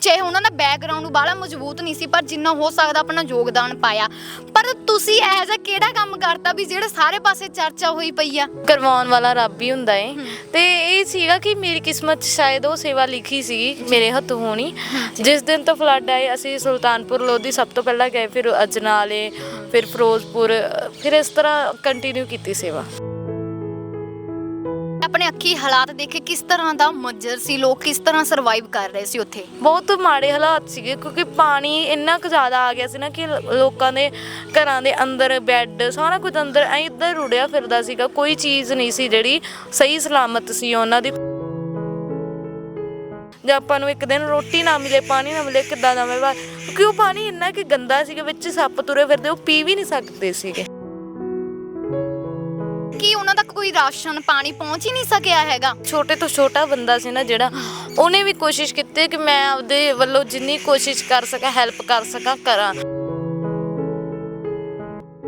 ਚਾਹੇ ਉਹਨਾਂ ਦਾ ਬੈਕਗ੍ਰਾਉਂਡ ਬਾਹਲਾ ਮਜ਼ਬੂਤ ਨਹੀਂ ਸੀ ਪਰ ਜਿੰਨਾ ਹੋ ਸਕਦਾ ਆਪਣਾ ਯੋਗਦਾਨ ਪਾਇਆ। ਪਰ ਤੁਸੀਂ ਇਹੋ ਜਿਹਾ ਕਿਹੜਾ ਕੰਮ ਕਰਤਾ ਵੀ ਜਿਹੜੇ ਸਾਰੇ ਪਾਸੇ ਚਰਚਾ ਹੋਈ ਪਈ ਆ? ਕਰਵਾਉਣ ਵਾਲਾ ਰੱਬ ਹੀ ਹੁੰਦਾ ਏ। ਤੇ ਇਹ ਸੀਗਾ ਕਿ ਮੇਰੀ ਕਿਸਮਤ 'ਚ ਸ਼ਾਇਦ ਉਹ ਸੇਵਾ ਲਿਖੀ ਸੀਗੀ ਮੇਰੇ ਹੱਥੋਂ ਹੋਣੀ। ਜਿਸ ਦਿਨ ਤੋਂ ਫਲੱਡ ਆਏ ਅਸੀਂ ਸੁਲਤਾਨਪੁਰ ਲੋਧੀ ਸਭ ਤੋਂ ਪਹਿਲਾਂ ਗਏ ਫਿਰ ਅਜਨਾਲੇ ਫਿਰ ਫਿਰੋਜ਼ਪੁਰ ਫਿਰ ਇਸ ਤਰ੍ਹਾਂ ਕੰਟੀਨਿਊ ਕੀਤੀ ਸੇਵਾ। ਆਪਣੇ ਅੱਖੀ ਹਾਲਾਤ ਦੇਖੇ ਕਿਸ ਤਰ੍ਹਾਂ ਦਾ ਮੰਜ਼ਰ ਸੀ, ਲੋਕ ਕਿਸ ਤਰ੍ਹਾਂ ਸਰਵਾਈਵ ਕਰ ਰਹੇ ਸੀ ਉੱਥੇ? ਬਹੁਤ ਮਾੜੇ ਹਾਲਾਤ ਸੀਗੇ, ਕਿਉਂਕਿ ਪਾਣੀ ਇੰਨਾ ਕੁ ਜ਼ਿਆਦਾ ਆ ਗਿਆ ਸੀ ਨਾ ਕਿ ਲੋਕਾਂ ਦੇ ਘਰਾਂ ਦੇ ਅੰਦਰ ਬੈੱਡ ਸਾਰਾ ਕੁਝ ਅੰਦਰ ਐ ਇੱਧਰ ਰੁੜਿਆ ਫਿਰਦਾ ਸੀਗਾ, ਕੋਈ ਚੀਜ਼ ਨਹੀਂ ਸੀ ਜਿਹੜੀ ਸਹੀ ਸਲਾਮਤ ਸੀ ਉਹਨਾਂ ਦੀ। ਜੇ ਆਪਾਂ ਨੂੰ ਇੱਕ ਦਿਨ ਰੋਟੀ ਨਾ ਮਿਲੇ, ਪਾਣੀ ਨਾ ਮਿਲੇ, ਕਿੱਦਾਂ ਦਾ ਮੈਂ ਕਿਉਂਕਿ ਉਹ ਪਾਣੀ ਇੰਨਾ ਕਿ ਗੰਦਾ ਸੀਗਾ, ਵਿੱਚ ਸੱਪ ਤੁਰੇ ਫਿਰਦੇ, ਉਹ ਪੀ ਵੀ ਨਹੀਂ ਸਕਦੇ ਸੀਗੇ। ਕੋਈ ਰਾਸ਼ਨ, ਪਾਣੀ ਪਹੁੰਚ ਹੀ ਨਹੀਂ ਸਕਿਆ ਹੈਗਾ। ਛੋਟੇ ਤੋਂ ਛੋਟਾ ਬੰਦਾ ਸੀ ਨਾ ਜਿਹੜਾ, ਉਹਨੇ ਵੀ ਕੋਸ਼ਿਸ਼ ਕੀਤੀ ਕਿ ਮੈਂ ਆਪਦੇ ਵੱਲੋਂ ਜਿੰਨੀ ਕੋਸ਼ਿਸ਼ ਕਰ ਸਕਾਂ ਹੈਲਪ ਕਰ ਸਕਾਂ ਕਰਾਂ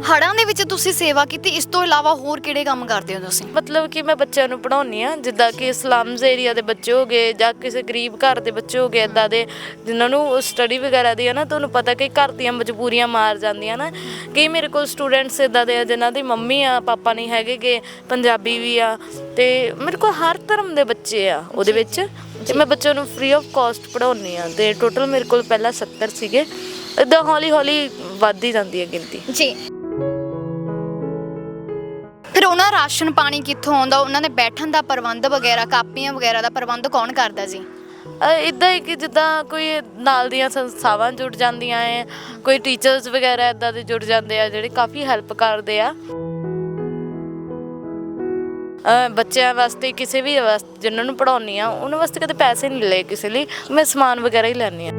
ਹੜਾਂ ਦੇ ਵਿੱਚ ਤੁਸੀਂ ਸੇਵਾ ਕੀਤੀ ਇਸ ਤੋਂ ਇਲਾਵਾ ਹੋਰ ਕਿਹੜੇ ਕੰਮ ਕਰਦੇ ਹੋ ਤੁਸੀਂ? ਮਤਲਬ ਕਿ ਮੈਂ ਬੱਚਿਆਂ ਨੂੰ ਪੜਾਉਣੀ ਆ ਜਿੱਦਾਂ ਕਿ ਸਲਮਜ਼ ਏਰੀਆ ਦੇ ਬੱਚੇ ਹੋ ਗਏ ਜਾਂ ਕਿਸੇ ਗਰੀਬ ਘਰ ਦੇ ਬੱਚੇ ਹੋ ਗਏ ਇਦਾਂ ਦੇ ਜਿਨ੍ਹਾਂ ਨੂੰ ਸਟੱਡੀ ਵਗੈਰਾ ਦੀ ਆ ਨਾ ਤੁਹਾਨੂੰ ਪਤਾ ਕਿ ਘਰ ਦੀਆਂ ਮਜਬੂਰੀਆਂ ਮਾਰ ਜਾਂਦੀਆਂ ਨਾ। ਕਈ ਮੇਰੇ ਕੋਲ ਸਟੂਡੈਂਟਸ ਇਦਾਂ ਦੇ ਆ ਜਿਨ੍ਹਾਂ ਦੀ ਮੰਮੀ ਆ ਪਾਪਾ ਨਹੀਂ ਹੈਗੇ ਗੇ ਪੰਜਾਬੀ ਵੀ ਆ ਤੇ ਮੇਰੇ ਕੋਲ ਹਰ ਧਰਮ ਦੇ ਬੱਚੇ ਆ ਉਹਦੇ ਵਿੱਚ। ਤੇ ਮੈਂ ਬੱਚਿਆਂ ਨੂੰ ਫ੍ਰੀ ਆਫ ਕਾਸਟ ਪੜਾਉਣੀ ਆ ਤੇ ਟੋਟਲ ਮੇਰੇ ਕੋਲ ਪਹਿਲਾਂ 70 ਸੀਗੇ। ਇਦਾਂ ਹੌਲੀ ਹੌਲੀ ਵੱਧਦੀ ਜਾਂਦੀ ਹੈ ਗਿਣਤੀ। ਜੀ। ਫਿਰ ਉਹਨਾਂ ਦਾ ਰਾਸ਼ਨ ਪਾਣੀ ਕਿੱਥੋਂ ਆਉਂਦਾ? ਉਹਨਾਂ ਦੇ ਬੈਠਣ ਦਾ ਪ੍ਰਬੰਧ ਵਗੈਰਾ, ਕਾਪੀਆਂ ਵਗੈਰਾ ਦਾ ਪ੍ਰਬੰਧ ਕੌਣ ਕਰਦਾ ਜੀ? ਇਦਾਂ ਹੀ ਕਿ ਜਿੱਦਾਂ ਕੋਈ ਨਾਲ ਦੀਆਂ ਸੰਸਥਾਵਾਂ ਜੁੜ ਜਾਂਦੀਆਂ ਐ, ਕੋਈ ਟੀਚਰਸ ਵਗੈਰਾ ਇਦਾਂ ਦੇ ਜੁੜ ਜਾਂਦੇ ਆ, ਜਿਹੜੇ ਕਾਫੀ ਹੈਲਪ ਕਰਦੇ ਆ। ਬੱਚਿਆਂ ਵਾਸਤੇ ਕਿਸੇ ਵੀ ਵਾਸਤੇ ਜਿਨ੍ਹਾਂ ਨੂੰ ਪੜਾਉਣੀ ਆ, ਉਹਨਾਂ ਵਾਸਤੇ ਕਦੇ ਪੈਸੇ ਨਹੀਂ ਲਏ ਕਿਸੇ ਲਈ, ਮੈਂ ਸਮਾਨ ਵਗੈਰਾ ਹੀ ਲੈਣੀ ਆ।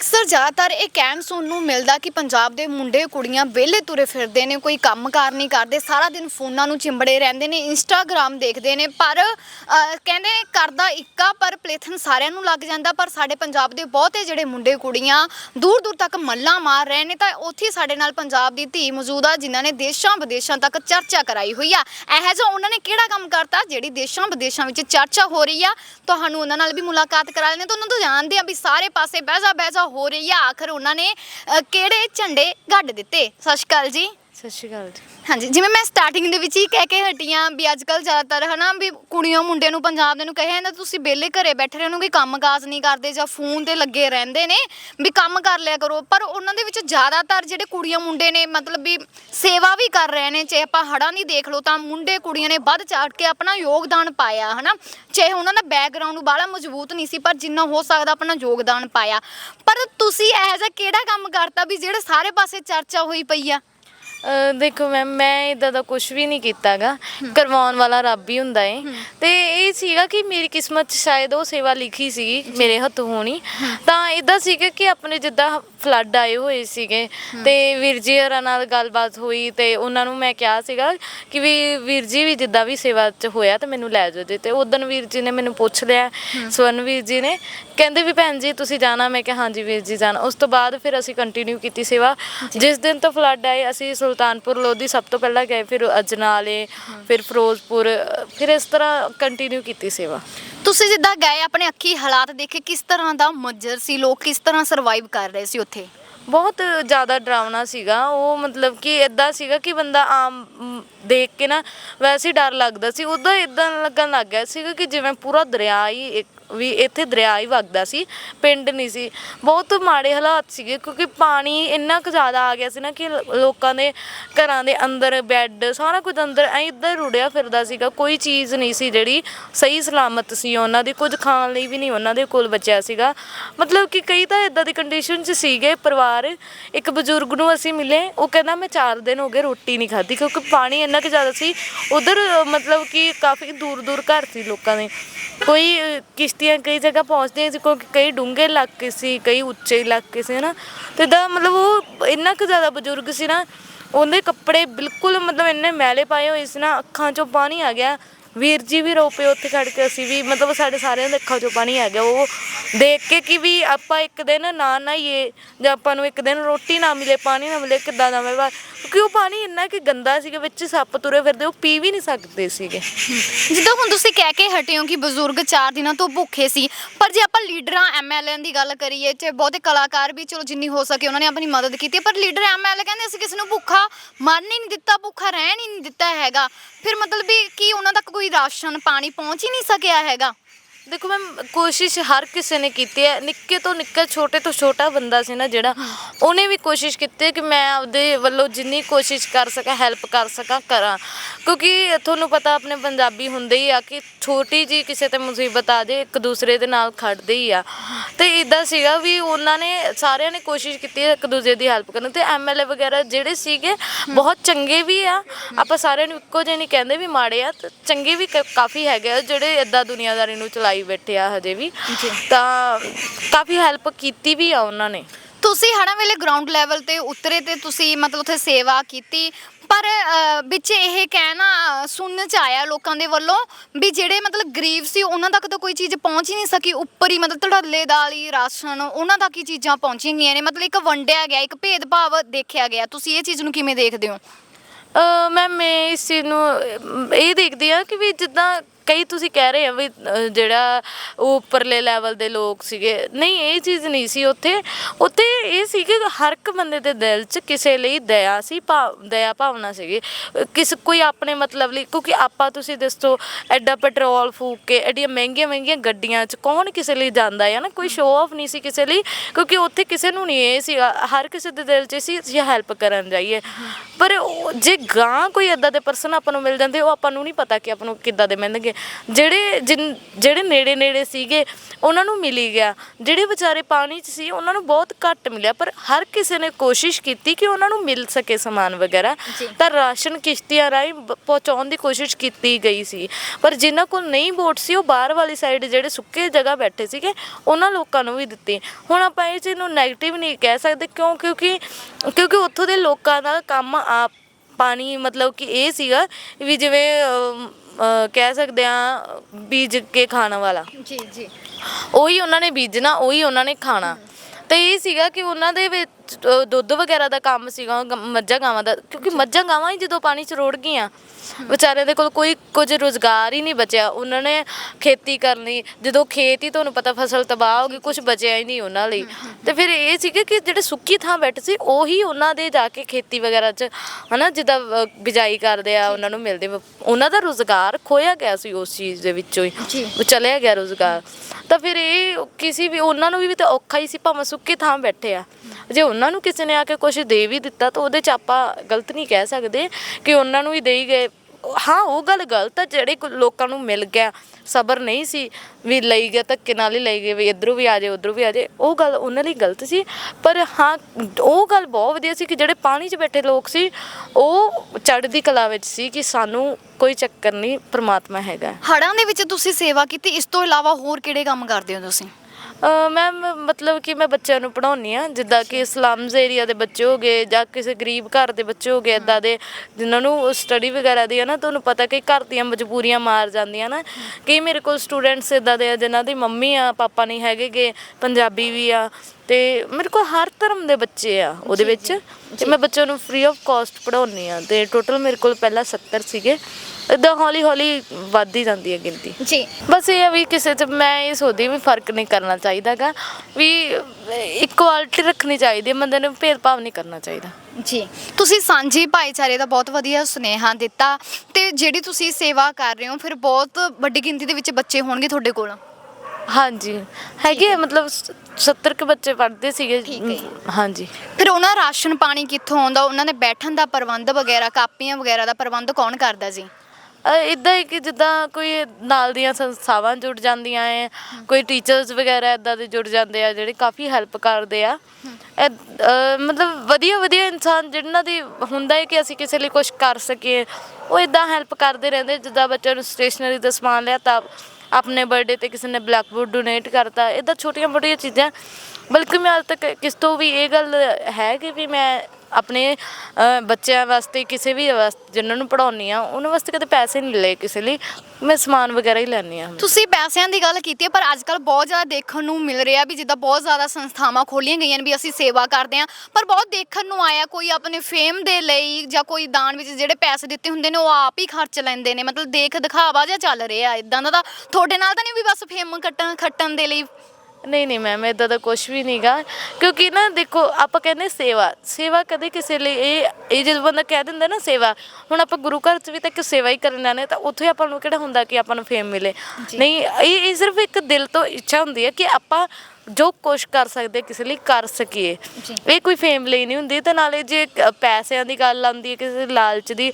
ਅਕਸਰ ਜ਼ਿਆਦਾਤਰ ਇਹ ਕਹਿਣ ਸੁਣਨ ਨੂੰ ਮਿਲਦਾ ਕਿ ਪੰਜਾਬ ਦੇ ਮੁੰਡੇ ਕੁੜੀਆਂ ਵਿਹਲੇ ਤੁਰੇ ਫਿਰਦੇ ਨੇ ਕੋਈ ਕੰਮਕਾਰ ਨਹੀਂ ਕਰਦੇ ਸਾਰਾ ਦਿਨ ਫੋਨਾਂ ਨੂੰ ਚਿੰਬੜੇ ਰਹਿੰਦੇ ਨੇ ਇੰਸਟਾਗ੍ਰam ਦੇਖਦੇ ਨੇ ਪਰ ਅਹ, ਕਹਿੰਦੇ ਕਰਦਾ ਇੱਕਾ ਪਰ ਪਲੇਥਨ ਸਾਰਿਆਂ ਨੂੰ ਲੱਗ ਜਾਂਦਾ ਪਰ ਸਾਡੇ ਪੰਜਾਬ ਦੇ ਬਹੁਤੇ ਜਿਹੜੇ ਮੁੰਡੇ ਕੁੜੀਆਂ ਦੂਰ ਦੂਰ ਤੱਕ ਮੱਲਾਂ ਮਾਰ ਰਹੇ ਨੇ ਤਾਂ ਉੱਥੇ ਹੀ ਸਾਡੇ ਨਾਲ ਪੰਜਾਬ ਦੀ ਧੀ ਮੌਜੂਦ ਆ ਜਿਨ੍ਹਾਂ ਨੇ ਦੇਸ਼ਾਂ ਵਿਦੇਸ਼ਾਂ ਤੱਕ ਚਰਚਾ ਕਰਾਈ ਹੋਈ ਆ। ਇਹੋ ਜਿਹਾ ਉਹਨਾਂ ਨੇ ਕਿਹੜਾ ਕੰਮ ਕਰਤਾ ਜਿਹੜੀ ਦੇਸ਼ਾਂ ਵਿਦੇਸ਼ਾਂ ਵਿੱਚ ਚਰਚਾ ਹੋ ਰਹੀ ਆ ਤੁਹਾਨੂੰ ਉਹਨਾਂ ਨਾਲ ਵੀ ਮੁਲਾਕਾਤ ਕਰਾ ਲੈਣੇ ਤਾਂ ਉਹਨਾਂ ਤੋਂ ਜਾਣਦੇ ਆ ਵੀ ਸਾਰੇ ਪਾਸੇ ਬਹਿ ਜਾ ਬਹਿ ਜਾ ਹੋ ਰਹੀ ਆ। ਆਖਰ ਉਹਨਾਂ ਨੇ ਅਹ, ਕਿਹੜੇ ਝੰਡੇ ਗੱਡ ਦਿੱਤੇ? ਸਤਿ ਸ਼੍ਰੀ ਅਕਾਲ ਜੀ। ਸਤਿ ਸ਼੍ਰੀ ਅਕਾਲ ਜੀ। ਹਾਂਜੀ, ਜਿਵੇਂ ਮੈਂ ਸਟਾਰਟਿੰਗ ਦੇ ਵਿੱਚ ਹੀ ਕਹਿ ਕੇ ਹਟੀਆਂ ਵੀ ਅੱਜ ਕੱਲ ਜ਼ਿਆਦਾਤਰ ਹਨਾ ਵੀ ਕੁੜੀਆਂ ਮੁੰਡਿਆਂ ਨੂੰ ਪੰਜਾਬ ਦੇ ਨੂੰ ਕਹੇ ਜਾਂਦਾ ਤੁਸੀਂ ਵਿਹਲੇ ਘਰੇ ਬੈਠੇ ਰਹਿੰਦੇ ਹੋ ਕਿ ਕੰਮਕਾਜ ਨਹੀਂ ਕਰਦੇ ਜਾਂ ਫੋਨ ਤੇ ਲੱਗੇ ਰਹਿੰਦੇ ਨੇ, ਵੀ ਕੰਮ ਕਰ ਲਿਆ ਕਰੋ। ਪਰ ਉਹਨਾਂ ਦੇ ਵਿੱਚ ਜ਼ਿਆਦਾਤਰ ਜਿਹੜੇ ਕੁੜੀਆਂ ਮੁੰਡੇ ਨੇ, ਮਤਲਬ ਵੀ ਸੇਵਾ ਵੀ ਕਰ ਰਹੇ ਨੇ, ਚਾਹੇ ਆਪਾਂ ਹੜਾਂ ਦੀ ਦੇਖ ਲਓ ਤਾਂ ਮੁੰਡੇ ਕੁੜੀਆਂ ਨੇ ਵੱਧ ਚੜ ਕੇ ਆਪਣਾ ਯੋਗਦਾਨ ਪਾਇਆ ਹਨਾ। ਚਾਹੇ ਉਹਨਾਂ ਦਾ ਬੈਕਗ੍ਰਾਉਂਡ ਬਾਹਲਾ ਮਜ਼ਬੂਤ ਨਹੀਂ ਸੀ, ਪਰ ਜਿੰਨਾ ਹੋ ਸਕਦਾ ਆਪਣਾ ਯੋਗਦਾਨ ਪਾਇਆ। ਪਰ ਤੁਸੀਂ ਇਹੋ ਜਿਹਾ ਕਿਹੜਾ ਕੰਮ ਕਰਤਾ ਵੀ ਜਿਹੜੇ ਸਾਰੇ ਪਾਸੇ ਚਰਚਾ ਹੋਈ ਪਈ ਆ? ਅਹ ਦੇਖੋ ਮੈਮ ਮੈਂ ਇਦਾਂ ਦਾ ਕੁਝ ਵੀ ਨਹੀਂ ਕੀਤਾਗਾ। ਕਰਵਾਉਣ ਵਾਲਾ ਰੱਬ ਹੀ ਹੁੰਦਾ ਏ। ਤੇ ਇਹ ਸੀਗਾ ਕਿ ਮੇਰੀ ਕਿਸਮਤ 'ਚ ਸ਼ਾਇਦ ਉਹ ਸੇਵਾ ਲਿਖੀ ਸੀਗੀ ਮੇਰੇ ਹੱਥੋਂ ਹੋਣੀ। ਤਾਂ ਇਦਾਂ ਸੀਗਾ ਕਿ ਆਪਣੇ ਜਿੱਦਾਂ ਫਲੱਡ ਆਏ ਹੋਏ ਸੀਗੇ ਤੇ ਵੀਰ ਜੀ ਹੋਰਾਂ ਨਾਲ ਗੱਲਬਾਤ ਹੋਈ ਤੇ ਉਹਨਾਂ ਨੂੰ ਮੈਂ ਕਿਹਾ ਸੀਗਾ ਕਿ ਵੀ ਵੀਰ ਜੀ ਵੀ ਜਿੱਦਾਂ ਵੀ ਸੇਵਾ 'ਚ ਹੋਇਆ ਤੇ ਮੈਨੂੰ ਲੈ ਜਾਓ ਜੀ। ਤੇ ਉਦੋਂ ਵੀਰ ਜੀ ਨੇ ਮੈਨੂੰ ਪੁੱਛ ਲਿਆ ਸਵਰਨ ਵੀਰ ਜੀ ਨੇ। ਕਹਿੰਦੇ ਵੀ ਭੈਣ ਜੀ ਤੁਸੀਂ ਜਾਣਾ। ਮੈਂ ਕਿਹਾ ਹਾਂਜੀ ਵੀਰ ਜੀ ਜਾਣਾ। ਉਸ ਤੋਂ ਬਾਅਦ ਫਿਰ ਅਸੀਂ ਕੰਟੀਨਿਊ ਕੀਤੀ ਸੇਵਾ। ਜਿਸ ਦਿਨ ਤੋਂ ਫਲੱਡ ਆਏ ਅਸੀਂ ਸੁਲਤਾਨਪੁਰ ਲੋਧੀ ਸਭ ਤੋਂ ਪਹਿਲਾਂ ਗਏ ਫਿਰ ਅਜਨਾਲੇ ਫਿਰ ਫਿਰੋਜ਼ਪੁਰ ਫਿਰ ਇਸ ਤਰ੍ਹਾਂ ਕੰਟੀਨਿਊ ਕੀਤੀ ਸੇਵਾ। ਤੁਸੀਂ ਜਿੱਦਾਂ ਗਏ ਆਪਣੇ ਅੱਖੀ ਹਾਲਾਤ ਦੇਖੇ ਕਿਸ ਤਰ੍ਹਾਂ ਦਾ ਮੰਜ਼ਰ ਸੀ? ਲੋਕ ਕਿਸ ਤਰ੍ਹਾਂ ਸਰਵਾਈਵ ਕਰ ਰਹੇ ਸੀ ਉੱਥੇ? ਬਹੁਤ ਜ਼ਿਆਦਾ ਡਰਾਵਣਾ ਸੀਗਾ। ਉਹ ਮਤਲਬ ਕਿ ਇਦਾਂ ਸੀਗਾ ਕਿ ਬੰਦਾ ਆਮ ਮ, ਦੇਖ ਕੇ ਨਾ ਵੈਸੇ ਹੀ ਡਰ ਲੱਗਦਾ ਸੀ। ਉਦੋਂ ਇਦਾਂ ਲੱਗਣ ਲੱਗ ਗਿਆ ਸੀਗਾ ਕਿ ਜਿਵੇਂ ਪੂਰਾ ਦਰਿਆ ਹੀ ਇੱਕ ਵੀ ਇੱਥੇ ਦਰਿਆ ਹੀ ਵਗਦਾ ਸੀ ਪਿੰਡ ਨਹੀਂ ਸੀ। ਬਹੁਤ ਮਾੜੇ ਹਾਲਾਤ ਸੀਗੇ ਕਿਉਂਕਿ ਪਾਣੀ ਇੰਨਾ ਕੁ ਜ਼ਿਆਦਾ ਆ ਗਿਆ ਸੀ ਨਾ ਕਿ ਲੋਕਾਂ ਦੇ ਘਰਾਂ ਦੇ ਅੰਦਰ ਬੈੱਡ ਸਾਰਾ ਕੁਝ ਅੰਦਰ ਐ ਇੱਧਰ ਰੁੜਿਆ ਫਿਰਦਾ ਸੀਗਾ ਕੋਈ ਚੀਜ਼ ਨਹੀਂ ਸੀ ਜਿਹੜੀ ਸਹੀ ਸਲਾਮਤ ਸੀ ਉਹਨਾਂ ਦੀ ਕੁਝ ਖਾਣ ਲਈ ਵੀ ਨਹੀਂ ਉਹਨਾਂ ਦੇ ਕੋਲ ਬਚਿਆ ਸੀਗਾ। ਮਤਲਬ ਕਿ ਕਈ ਤਾਂ ਇਦਾਂ ਦੀ ਕੰਡੀਸ਼ਨ 'ਚ ਸੀਗੇ ਪਰਿਵਾਰ ਇੱਕ ਬਜ਼ੁਰਗ ਨੂੰ ਅਸੀਂ ਮਿਲੇ ਉਹ ਕਹਿੰਦਾ ਮੈਂ 4 ਦਿਨ ਹੋ ਗਏ ਰੋਟੀ ਨਹੀਂ ਖਾਧੀ ਕਿਉਂਕਿ ਪਾਣੀ ਇੰਨਾ ਕੁ ਜ਼ਿਆਦਾ ਸੀ ਉਧਰ ਮਤਲਬ ਕਿ ਕਾਫੀ ਦੂਰ ਦੂਰ ਘਰ ਸੀ ਲੋਕਾਂ ਦੇ। ਕੋਈ ਅ, ਕਿਸ਼ਤੀਆਂ ਕਈ ਜਗ੍ਹਾ ਪਹੁੰਚਦੀਆਂ ਸੀ, ਕਿਉਂਕਿ ਕਈ ਡੂੰਘੇ ਇਲਾਕੇ ਸੀ, ਕਈ ਉੱਚੇ ਇਲਾਕੇ ਸੀ, ਹਨਾ। ਤੇ ਦਾ ਮਤਲਬ ਉਹ ਇੰਨਾ ਕੁ ਜ਼ਿਆਦਾ ਬਜ਼ੁਰਗ ਸੀ ਨਾ, ਉਹਦੇ ਕੱਪੜੇ ਬਿਲਕੁਲ ਮਤਲਬ ਇੰਨੇ ਮੈਲੇ ਪਾਏ ਹੋਏ ਸੀ ਨਾ, ਅੱਖਾਂ 'ਚੋਂ ਪਾਣੀ ਆ ਗਿਆ। ਵੀਰ ਜੀ ਵੀ ਰੋਪੇ ਉੱਥੇ ਖੜ ਕੇ, ਅਸੀਂ ਵੀ ਮਤਲਬ ਸਾਡੇ ਸਾਰਿਆਂ ਦੇ ਅੱਖਾਂ 'ਚੋਂ ਪਾਣੀ ਆ ਗਿਆ, ਉਹ ਦੇਖ ਕੇ ਕਿ ਵੀ ਆਪਾਂ ਇੱਕ ਦਿਨ ਨਾ ਨਹਾਈਏ ਜਾਂ ਆਪਾਂ ਨੂੰ ਇੱਕ ਦਿਨ ਰੋਟੀ ਨਾ ਮਿਲੇ, ਪਾਣੀ ਨਾ ਮਿਲੇ, ਕਿੱਦਾਂ ਦਾ ਵਿਵਹਾਰ ਕਿਉਂਕਿ ਉਹ ਪਾਣੀ ਇੰਨਾ ਕਿ ਗੰਦਾ ਸੀਗਾ, ਵਿੱਚ ਸੱਪ ਤੁਰੇ ਫਿਰਦੇ, ਉਹ ਪੀ ਵੀ ਨਹੀਂ ਸਕਦੇ ਸੀਗੇ। ਜਿੱਦਾਂ ਹੁਣ ਤੁਸੀਂ ਕਹਿ ਕੇ ਹਟੇ ਹੋ ਕਿ ਬਜ਼ੁਰਗ 4 ਦਿਨਾਂ ਤੋਂ ਭੁੱਖੇ ਸੀ, ਪਰ ਜੇ ਆਪਾਂ ਲੀਡਰਾਂ ਐਮਐਲਏ ਦੀ ਗੱਲ ਕਰੀਏ ਤੇ ਬਹੁਤੇ ਕਲਾਕਾਰ ਵੀ ਚਲੋ ਜਿੰਨੀ ਹੋ ਸਕੇ ਉਹਨਾਂ ਨੇ ਆਪਣੀ ਮਦਦ ਕੀਤੀ ਪਰ ਲੀਡਰ ਐਮਐਲਏ ਕਹਿੰਦੇ ਅਸੀਂ ਕਿਸੇ ਨੂੰ ਭੁੱਖਾ ਮਰਨ ਹੀ ਨਹੀਂ ਦਿੱਤਾ, ਭੁੱਖਾ ਰਹਿਣ ਹੀ ਨਹੀਂ ਦਿੱਤਾ ਹੈਗਾ। ਫਿਰ ਮਤਲਬ ਵੀ ਕੀ ਉਹਨਾਂ ਤੱਕ ਕੋਈ ਕੋਈ ਰਾਸ਼ਨ ਪਾਣੀ ਪਹੁੰਚ ਹੀ ਨਹੀਂ ਸਕਿਆ ਹੈਗਾ। ਦੇਖੋ ਮੈਮ, ਕੋਸ਼ਿਸ਼ ਹਰ ਕਿਸੇ ਨੇ ਕੀਤੀ ਹੈ। ਨਿੱਕੇ ਤੋਂ ਨਿੱਕਾ, ਛੋਟੇ ਤੋਂ ਛੋਟਾ ਬੰਦਾ ਸੀ ਨਾ ਜਿਹੜਾ, ਉਹਨੇ ਵੀ ਕੋਸ਼ਿਸ਼ ਕੀਤੀ ਹੈ ਕਿ ਮੈਂ ਆਪਦੇ ਵੱਲੋਂ ਜਿੰਨੀ ਕੋਸ਼ਿਸ਼ ਕਰ ਸਕਾਂ ਹੈਲਪ ਕਰ ਸਕਾਂ, ਕਰਾਂ। ਕਿਉਂਕਿ ਤੁਹਾਨੂੰ ਪਤਾ ਆਪਣੇ ਪੰਜਾਬੀ ਹੁੰਦੇ ਹੀ ਆ ਕਿ ਛੋਟੀ ਜੀ ਕਿਸੇ ਤੇ ਮੁਸੀਬਤ ਆ ਜੇ, ਇੱਕ ਦੂਸਰੇ ਦੇ ਨਾਲ ਖੜਦੇ ਹੀ ਆ। ਤੇ ਇਦਾਂ ਸੀਗਾ ਵੀ ਉਹਨਾਂ ਨੇ, ਸਾਰਿਆਂ ਨੇ ਕੋਸ਼ਿਸ਼ ਕੀਤੀ ਹੈ ਇੱਕ ਦੂਜੇ ਦੀ ਹੈਲਪ ਕਰਨ ਤੇ ਐਮਐਲਏ ਵਗੈਰਾ ਜਿਹੜੇ ਸੀਗੇ, ਬਹੁਤ ਚੰਗੇ ਵੀ ਆ। ਆਪਾਂ ਸਾਰਿਆਂ ਨੂੰ ਇੱਕੋ ਜਿਹੇ ਨਹੀਂ ਕਹਿੰਦੇ ਵੀ ਮਾੜੇ ਆ, ਤੇ ਚੰਗੇ ਵੀ ਕ- ਕਾਫੀ ਹੈਗੇ ਆ ਜਿਹੜੇ ਇਦਾਂ ਦੁਨੀਆਦਾਰੀ ਨੂੰ ਚਲਾ ਚਲਾਈ ਬੈਠੇ ਆ ਹਜੇ ਵੀ। ਤਾਂ ਕਾਫੀ ਹੈਲਪ ਕੀਤੀ ਵੀ ਆ ਉਹਨਾਂ ਨੇ। ਤੁਸੀਂ ਹੜਾਂ ਵੇਲੇ ਗਰਾਊਂਡ ਲੈਵਲ ਤੇ ਉਤਰੇ ਤੇ ਤੁਸੀਂ ਮਤਲਬ ਉੱਥੇ ਸੇਵਾ ਕੀਤੀ। ਪਰ ਵਿੱਚ ਇਹ ਕਹਿਣਾ ਸੁਣਨ ਚ ਆਇਆ ਲੋਕਾਂ ਦੇ ਵੱਲੋਂ ਵੀ ਜਿਹੜੇ ਮਤਲਬ ਗਰੀਬ ਸੀ ਉਹਨਾਂ ਤੱਕ ਤਾਂ ਕੋਈ ਚੀਜ਼ ਪਹੁੰਚ ਹੀ ਨਹੀਂ ਸਕੀ। ਉੱਪਰ ਹੀ ਮਤਲਬ ਧੜੱਲੇ ਦਾਲੀ ਰਾਸ਼ਨ ਉਹਨਾਂ ਤੱਕ ਹੀ ਚੀਜ਼ਾਂ ਪਹੁੰਚੀਆਂ ਗਈਆਂ ਨੇ। ਮਤਲਬ ਇੱਕ ਵੰਡਿਆ ਗਿਆ ਇੱਕ ਭੇਦਭਾਵ ਦੇਖਿਆ ਗਿਆ। ਤੁਸੀਂ ਇਹ ਚੀਜ਼ ਨੂੰ ਕਿਵੇਂ ਦੇਖਦੇ ਹੋ? ਮੈਂ ਮੈਂ ਇਸ ਚੀਜ਼ ਨੂੰ ਇਹ ਦੇਖਦੀ ਆ ਕਿ ਵੀ ਜਿੱਦਾਂ ਕਈ ਤੁਸੀਂ ਕਹਿ ਰਹੇ ਆ ਵੀ ਅ, ਜਿਹੜਾ ਉਹ ਉੱਪਰਲੇ ਲੈਵਲ ਦੇ ਲੋਕ ਸੀਗੇ ਨਹੀਂ ਇਹ ਚੀਜ਼ ਨਹੀਂ ਸੀ ਉੱਥੇ। ਉੱਥੇ ਇਹ ਸੀ ਕਿ ਹਰ ਇੱਕ ਬੰਦੇ ਦੇ ਦਿਲ 'ਚ ਕਿਸੇ ਲਈ ਦਇਆ ਸੀ ਭਾ- ਦਇਆ ਭਾਵਨਾ ਸੀਗੀ। ਅ, ਕਿਸ ਕੋਈ ਆਪਣੇ ਮਤਲਬ ਲਈ ਕਿਉਂਕਿ ਆਪਾਂ ਤੁਸੀਂ ਦੱਸੋ ਐਡਾ ਪੈਟਰੋਲ ਫੂਕ ਕੇ ਐਡੀਆਂ ਮਹਿੰਗੀਆਂ ਮਹਿੰਗੀਆਂ ਗੱਡੀਆਂ 'ਚ ਕੌਣ ਕਿਸੇ ਲਈ ਜਾਂਦਾ ਹੈ? ਨਾ ਕੋਈ ਸ਼ੋਅ ਆਫ ਨਹੀਂ ਸੀ ਕਿਸੇ ਲਈ ਕਿਉਂਕਿ ਉੱਥੇ ਕਿਸੇ ਨੂੰ ਨਹੀਂ ਇਹ ਸੀਗਾ ਹਰ ਕਿਸੇ ਦੇ ਦਿਲ 'ਚ ਸੀ ਅਸੀਂ ਹੈਲਪ ਕਰਨ ਜਾਈਏ। ਪਰ ਉਹ ਜੇ ਗਾਂ ਕੋਈ ਇਦਾਂ ਦੇ ਪਰਸਨ ਆਪਾਂ ਨੂੰ ਮਿਲ ਜਾਂਦੇ ਉਹ ਆਪਾਂ ਨੂੰ ਨਹੀਂ ਪਤਾ ਕਿ ਆਪਾਂ ਨੂੰ ਕਿੱਦਾਂ ਦੇ ਮਿਲਣਗੇ। ਜਿਹੜੇ ਜਿਨ- ਜਿਹੜੇ ਨੇੜੇ ਨੇੜੇ ਸੀਗੇ ਉਹਨਾਂ ਨੂੰ ਮਿਲੀ ਗਿਆ। ਜਿਹੜੇ ਵਿਚਾਰੇ ਪਾਣੀ 'ਚ ਸੀ ਉਹਨਾਂ ਨੂੰ ਬਹੁਤ ਘੱਟ ਮਿਲਿਆ ਪਰ ਹਰ ਕਿਸੇ ਨੇ ਕੋਸ਼ਿਸ਼ ਕੀਤੀ ਕਿ ਉਹਨਾਂ ਨੂੰ ਮਿਲ ਸਕੇ ਸਮਾਨ ਵਗੈਰਾ। ਜੀ। ਤਾਂ ਰਾਸ਼ਨ ਕਿਸ਼ਤੀਆਂ ਰਾਹੀਂ ਬ- ਪਹੁੰਚਾਉਣ ਦੀ ਕੋਸ਼ਿਸ਼ ਕੀਤੀ ਗਈ ਸੀ। ਪਰ ਜਿਨ੍ਹਾਂ ਕੋਲ ਨਹੀਂ ਬੋਟ ਸੀ ਉਹ ਬਾਹਰ ਵਾਲੀ ਸਾਈਡ ਜਿਹੜੇ ਸੁੱਕੇ ਜਗ੍ਹਾ ਬੈਠੇ ਸੀਗੇ ਉਹਨਾਂ ਲੋਕਾਂ ਨੂੰ ਵੀ ਦਿੱਤੀ। ਹੁਣ ਆਪਾਂ ਇਹ ਚੀਜ਼ ਨੂੰ 네ਗੇਟਿਵ ਨਹੀਂ ਕਹਿ ਸਕਦੇ ਕਿਉਂ? ਕਿਉਂਕਿ ਕਿਉਂਕਿ ਉੱਥੋਂ ਦੇ ਲੋਕਾਂ ਦਾ ਕੰਮ ਆ ਪਾਣੀ ਮਤਲਬ ਕਿ ਇਹ ਸੀਗਾ ਵੀ ਜਿਵੇਂ ਕਹਿ ਸਕਦੇ ਆ ਬੀਜ ਕੇ ਖਾਣ ਵਾਲਾ। ਜੀ ਜੀ। ਉਹੀ ਉਹਨਾਂ ਨੇ ਬੀਜਣਾ ਉਹੀ ਉਹਨਾਂ ਨੇ ਖਾਣਾ। ਤੇ ਇਹ ਸੀਗਾ ਕਿ ਉਹਨਾਂ ਦੇ ਵਿੱਚ ਦੁੱਧ ਵਗੈਰਾ ਦਾ ਕੰਮ ਸੀਗਾ ਗ- ਮੱਝਾਂ ਗਾਵਾਂ ਦਾ ਕਿਉਂਕਿ ਮੱਝਾਂ ਗਾਵਾਂ ਹੀ ਜਦੋਂ ਪਾਣੀ 'ਚ ਰੋੜ ਗਈਆਂ ਵਿਚਾਰਿਆਂ ਦੇ ਕੋਲ ਕੋਈ ਕੁਝ ਰੋਜ਼ਗਾਰ ਹੀ ਨਹੀਂ ਬਚਿਆ ਉਹਨਾਂ ਨੇ ਖੇਤੀ ਕਰਨੀ ਜਦੋਂ ਖੇਤ ਹੀ ਤੁਹਾਨੂੰ ਪਤਾ ਫਸਲ ਤਬਾਹ ਹੋ ਗਈ ਕੁਝ ਬਚਿਆ ਹੀ ਨਹੀਂ ਉਹਨਾਂ ਲਈ ਤੇ ਫਿਰ ਇਹ ਸੀਗਾ ਕਿ ਜਿਹੜੇ ਸੁੱਕੀ ਥਾਂ ਬੈਠੇ ਸੀ ਉਹੀ ਉਹਨਾਂ ਦੇ ਜਾ ਕੇ ਖੇਤੀ ਵਗੈਰਾ 'ਚ ਹਨਾ ਜਿੱਦਾਂ ਬਿਜਾਈ ਕਰਦੇ ਆ ਉਹਨਾਂ ਨੂੰ ਮਿਲਦੇ ਵਾ। ਉਹਨਾਂ ਦਾ ਰੋਜ਼ਗਾਰ ਖੋਇਆ ਗਿਆ ਸੀ ਉਸ ਚੀਜ਼ ਦੇ ਵਿੱਚੋਂ ਹੀ ਜੀ। ਉਹ ਚਲਿਆ ਗਿਆ ਰੋਜ਼ਗਾਰ ਤਾਂ ਫਿਰ ਇਹ ਕਿਸੇ ਵੀ ਉਹਨਾਂ ਨੂੰ ਵੀ ਤਾਂ ਔਖਾ ਹੀ ਸੀ ਭਾਵੇਂ ਸੁੱਕੇ ਥਾਂ ਬੈਠੇ ਆ ਜੇ ਉਹਨਾਂ ਉਹਨਾਂ ਨੂੰ ਕਿਸੇ ਨੇ ਆ ਕੇ ਕੁਝ ਦੇ ਵੀ ਦਿੱਤਾ ਤਾਂ ਉਹਦੇ ਚ ਆਪਾਂ ਗਲਤ ਨਹੀਂ ਕਹਿ ਸਕਦੇ ਕਿ ਉਹਨਾਂ ਨੂੰ ਹੀ ਦੇਈ ਗਏ। ਹਾਂ, ਉਹ ਗੱਲ ਗਲਤ ਆ, ਜਿਹੜੇ ਲੋਕਾਂ ਨੂੰ ਮਿਲ ਗਿਆ, ਸਬਰ ਨਹੀਂ ਸੀ ਵੀ ਲਈ ਗਿਆ, ਧੱਕੇ ਨਾਲ ਹੀ ਲਈ ਗਏ ਵੀ ਇਧਰੋਂ ਵੀ ਆ ਜਾਏ, ਉਧਰੋਂ ਵੀ ਆ ਜਾਏ, ਉਹ ਗੱਲ ਉਹਨਾਂ ਲਈ ਗਲਤ ਸੀ। ਪਰ ਹਾਂ, ਉਹ ਗੱਲ ਬਹੁਤ ਵਧੀਆ ਸੀ ਕਿ ਜਿਹੜੇ ਪਾਣੀ 'ਚ ਬੈਠੇ ਲੋਕ ਸੀ, ਉਹ ਚੜ੍ਹਦੀ ਕਲਾ ਵਿੱਚ ਸੀ ਕਿ ਸਾਨੂੰ ਕੋਈ ਚੱਕਰ ਨਹੀਂ, ਪ੍ਰਮਾਤਮਾ ਹੈਗਾ। ਹੜਾਂ ਦੇ ਵਿੱਚ ਤੁਸੀਂ ਸੇਵਾ ਕੀਤੀ, ਇਸ ਤੋਂ ਇਲਾਵਾ ਹੋਰ ਕਿਹੜੇ ਕੰਮ ਕਰਦੇ ਹੋ ਤੁਸੀਂ? ਮੈਮ ਮਤਲਬ ਕਿ ਮੈਂ ਬੱਚਿਆਂ ਨੂੰ ਪੜਾਉਣੀ ਆ ਜਿੱਦਾਂ ਕਿ ਸਲਮਜ਼ ਏਰੀਆ ਦੇ ਬੱਚੇ ਹੋ ਗਏ ਜਾਂ ਕਿਸੇ ਗਰੀਬ ਘਰ ਦੇ ਬੱਚੇ ਹੋ ਗਏ ਇਦਾਂ ਦੇ ਜਿਨ੍ਹਾਂ ਨੂੰ ਸਟੱਡੀ ਵਗੈਰਾ ਦੀ ਹੈ ਨਾ ਤੁਹਾਨੂੰ ਪਤਾ ਕਿ ਘਰ ਦੀਆਂ ਮਜਬੂਰੀਆਂ ਮਾਰ ਜਾਂਦੀਆਂ ਨਾ। ਕਈ ਮੇਰੇ ਕੋਲ ਸਟੂਡੈਂਟਸ ਇਦਾਂ ਦੇ ਆ ਜਿਨ੍ਹਾਂ ਦੀ ਮੰਮੀ ਆ ਪਾਪਾ ਨਹੀਂ ਹੈਗੇਗੇ ਪੰਜਾਬੀ ਵੀ ਆ ਤੇ ਮੇਰੇ ਕੋਲ ਹਰ ਧਰਮ ਦੇ ਬੱਚੇ ਆ ਉਹਦੇ ਵਿੱਚ। ਤੇ ਮੈਂ ਬੱਚਿਆਂ ਨੂੰ ਫ੍ਰੀ ਆਫ ਕਾਸਟ ਪੜਾਉਣੀ ਆ ਤੇ ਟੋਟਲ ਮੇਰੇ ਕੋਲ ਪਹਿਲਾਂ 70 ਸੀਗੇ। ਇਦਾਂ ਹੌਲੀ ਹੌਲੀ ਵੱਧਦੀ ਜਾਂਦੀ ਹੈ ਗਿਣਤੀ। ਜੀ। ਬਸ ਇਹ ਵੀ ਕਿਸੇ ਚ ਮੈਂ ਇਹ ਸੋਚਦੀ ਵੀ ਫ਼ਰਕ ਨਹੀਂ ਕਰਨਾ ਚਾਹੀਦਾਗਾ ਵੀ ਇਕੁਆਲਿਟੀ ਰੱਖਣੀ ਚਾਹੀਦੀ ਹੈ ਬੰਦੇ ਨੂੰ ਭੇਦਭਾਵ ਨਹੀਂ ਕਰਨਾ ਚਾਹੀਦਾ। ਜੀ। ਤੁਸੀਂ ਸਾਂਝੀ ਭਾਈਚਾਰੇ ਦਾ ਬਹੁਤ ਵਧੀਆ ਸੁਨੇਹਾ ਦਿੱਤਾ ਤੇ ਜਿਹੜੀ ਤੁਸੀਂ ਸੇਵਾ ਕਰ ਰਹੇ ਹੋ ਫਿਰ ਬਹੁਤ ਵੱਡੀ ਗਿਣਤੀ ਦੇ ਵਿੱਚ ਬੱਚੇ ਹੋਣਗੇ ਤੁਹਾਡੇ ਕੋਲ। ਹਾਂਜੀ। ਹੈਗੇ ਮਤਲਬ 70 ਕੇ ਬੱਚੇ ਪੜ੍ਹਦੇ ਸੀਗੇ। ਹਾਂਜੀ। ਫਿਰ ਉਹਨਾਂ ਰਾਸ਼ਨ ਪਾਣੀ ਕਿੱਥੋਂ ਆਉਂਦਾ? ਉਹਨਾਂ ਦੇ ਬੈਠਣ ਦਾ ਪ੍ਰਬੰਧ ਵਗੈਰਾ ਕਾਪੀਆਂ ਵਗੈਰਾ ਦਾ ਪ੍ਰਬੰਧ ਕੌਣ ਕਰਦਾ ਜੀ? ਇਦਾਂ ਹੀ ਕਿ ਜਿੱਦਾਂ ਕੋਈ ਨਾਲ ਦੀਆਂ ਸੰਸਥਾਵਾਂ ਜੁੜ ਜਾਂਦੀਆਂ ਐ, ਕੋਈ ਟੀਚਰਸ ਵਗੈਰਾ ਇਦਾਂ ਦੇ ਜੁੜ ਜਾਂਦੇ ਆ ਜਿਹੜੇ ਕਾਫੀ ਹੈਲਪ ਕਰਦੇ ਆ। ਐ- ਮਤਲਬ ਵਧੀਆ ਵਧੀਆ ਇਨਸਾਨ ਜਿਹਨਾਂ ਦੀ ਹੁੰਦਾ ਹੈ ਕਿ ਅਸੀਂ ਕਿਸੇ ਲਈ ਕੁਝ ਕਰ ਸਕੀਏ, ਉਹ ਇਦਾਂ ਹੈਲਪ ਕਰਦੇ ਰਹਿੰਦੇ। ਜਿੱਦਾਂ ਬੱਚਿਆਂ ਨੂੰ ਸਟੇਸ਼ਨਰੀ ਦਾ ਸਮਾਨ ਲਿਆ ਤਾਂ ਆਪਣੇ ਬਰਥਡੇ ਤੇ ਕਿਸੇ ਨੇ ਬਲੈਕਬੋਰਡ ਡੋਨੇਟ ਕਰਤਾ ਇਦਾਂ ਛੋਟੀਆਂ ਮੋਟੀਆਂ ਚੀਜ਼ਾਂ। ਬਲਕਿ ਮੈਂ ਅੱਜ ਤੱਕ ਕਿਸ ਤੋਂ ਵੀ ਇਹ ਗੱਲ ਹੈ ਕਿ ਵੀ ਮੈਂ ਆਪਣੇ ਬੱਚਿਆਂ ਵਾਸਤੇ ਕਿਸੇ ਵੀ ਵਾਸਤੇ ਜਿਨ੍ਹਾਂ ਨੂੰ ਪੜਾਉਣੀ ਆ ਉਹਨਾਂ ਵਾਸਤੇ ਕਦੇ ਪੈਸੇ ਨਹੀਂ ਲਏ ਕਿਸੇ ਲਈ। ਮੈਂ ਸਮਾਨ ਵਗੈਰਾ ਹੀ ਲੈਂਦੀ ਆ ਤੁਸੀਂ ਪੈਸਿਆਂ ਦੀ ਗੱਲ ਕੀਤੀ ਹੈ, ਪਰ ਅੱਜ ਕੱਲ ਬਹੁਤ ਜ਼ਿਆਦਾ ਦੇਖਣ ਨੂੰ ਮਿਲ ਰਿਹਾ ਵੀ ਜਿੱਦਾਂ ਬਹੁਤ ਜ਼ਿਆਦਾ ਸੰਸਥਾਵਾਂ ਖੋਲੀਆਂ ਗਈਆਂ ਨੇ ਵੀ ਅਸੀਂ ਸੇਵਾ ਕਰਦੇ ਆ ਪਰ ਬਹੁਤ ਦੇਖਣ ਨੂੰ ਆਇਆ ਕੋਈ ਆਪਣੇ ਫੇਮ ਦੇ ਲਈ ਜਾਂ ਕੋਈ ਦਾਨ ਵਿੱਚ ਜਿਹੜੇ ਪੈਸੇ ਦਿੱਤੇ ਹੁੰਦੇ ਨੇ, ਉਹ ਆਪ ਹੀ ਖਰਚ ਲੈਂਦੇ ਨੇ। ਮਤਲਬ ਦੇਖ ਦਿਖਾਵਾ ਜਿਹਾ ਚੱਲ ਰਿਹਾ ਇਦਾਂ ਦਾ ਤਾਂ ਤੁਹਾਡੇ ਨਾਲ ਤਾਂ ਨਹੀਂ ਵੀ ਬਸ ਫੇਮ ਕੱਟਣ ਖੱਟਣ ਦੇ ਲਈ ਨਹੀਂ ਨਹੀਂ ਮੈਮ ਇਦਾਂ ਦਾ ਕੁਝ ਵੀ ਨਹੀਂਗਾ ਕਿਉਂਕਿ ਨਾ ਦੇਖੋ ਆਪਾਂ ਕਹਿੰਦੇ ਸੇਵਾ। ਸੇਵਾ ਕਦੇ ਕਿਸੇ ਲਈ ਇਹ ਇਹ ਜਦੋਂ ਬੰਦਾ ਕਹਿ ਦਿੰਦਾ ਨਾ ਸੇਵਾ ਹੁਣ ਆਪਾਂ ਗੁਰੂ ਘਰ 'ਚ ਵੀ ਤਾਂ ਇੱਕ ਸੇਵਾ ਹੀ ਕਰਨ ਜਾਂਦੇ ਤਾਂ ਉੱਥੇ ਆਪਾਂ ਨੂੰ ਕਿਹੜਾ ਹੁੰਦਾ ਕਿ ਆਪਾਂ ਨੂੰ ਫੇਮ ਮਿਲੇ। ਨਹੀਂ ਇਹ ਇਹ ਸਿਰਫ ਇੱਕ ਦਿਲ ਤੋਂ ਇੱਛਾ ਹੁੰਦੀ ਹੈ ਕਿ ਆਪਾਂ ਜੋ ਕੁਛ ਕਰ ਸਕਦੇ ਕਿਸੇ ਲਈ ਕਰ ਸਕੀਏ। ਇਹ ਕੋਈ ਫੇਮ ਲਈ ਨਹੀਂ ਹੁੰਦੀ ਤੇ ਨਾਲੇ ਜੇ ਪੈਸਿਆਂ ਦੀ ਗੱਲ ਆਉਂਦੀ ਹੈ ਕਿਸੇ ਲਾਲਚ ਦੀ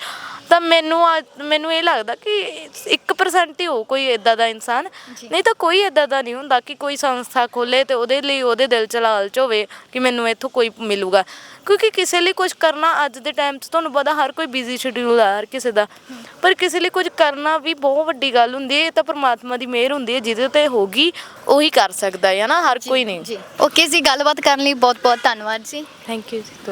ਤਾਂ ਮੈਨੂੰ ਮੈਨੂੰ ਇਹ ਲੱਗਦਾ ਕਿ 1% ਹੀ ਹੋ ਕੋਈ ਇਦਾਂ ਦਾ ਇਨਸਾਨ। ਨਹੀਂ ਤਾਂ ਕੋਈ ਇਦਾਂ ਦਾ ਨਹੀਂ ਹੁੰਦਾ ਕਿ ਕੋਈ ਸੰਸਥਾ ਖੋਲੇ ਤੇ ਉਹਦੇ ਲਈ ਉਹਦੇ ਦਿਲ 'ਚ ਲਾਲਚ ਹੋਵੇ ਕਿ ਮੈਨੂੰ ਇੱਥੋਂ ਕੋਈ ਮਿਲੂਗਾ। ਕਿਉਂਕਿ ਕਿਸੇ ਲਈ ਕੁਝ ਕਰਨਾ ਅੱਜ ਦੇ ਟਾਈਮ 'ਚ ਤੁਹਾਨੂੰ ਪਤਾ ਹਰ ਕੋਈ ਬਿਜ਼ੀ ਸ਼ਡਿਊਲ ਆ ਹਰ ਕਿਸੇ ਦਾ। ਪਰ ਕਿਸੇ ਲਈ ਕੁਝ ਕਰਨਾ ਵੀ ਬਹੁਤ ਵੱਡੀ ਗੱਲ ਹੁੰਦੀ ਹੈ ਇਹ ਤਾਂ ਪ੍ਰਮਾਤਮਾ ਦੀ ਮਿਹਰ ਹੁੰਦੀ ਹੈ ਜਿਹਦੇ ਤੇ ਹੋਗੀ ਉਹੀ ਕਰ ਸਕਦਾ ਹੈ ਨਾ ਹਰ ਕੋਈ ਨਹੀਂ। ਜੀ। ਓਕੇ ਜੀ ਗੱਲਬਾਤ ਕਰਨ ਲਈ ਬਹੁਤ ਬਹੁਤ ਧੰਨਵਾਦ ਜੀ। ਥੈਂਕ ਯੂ ਜੀ।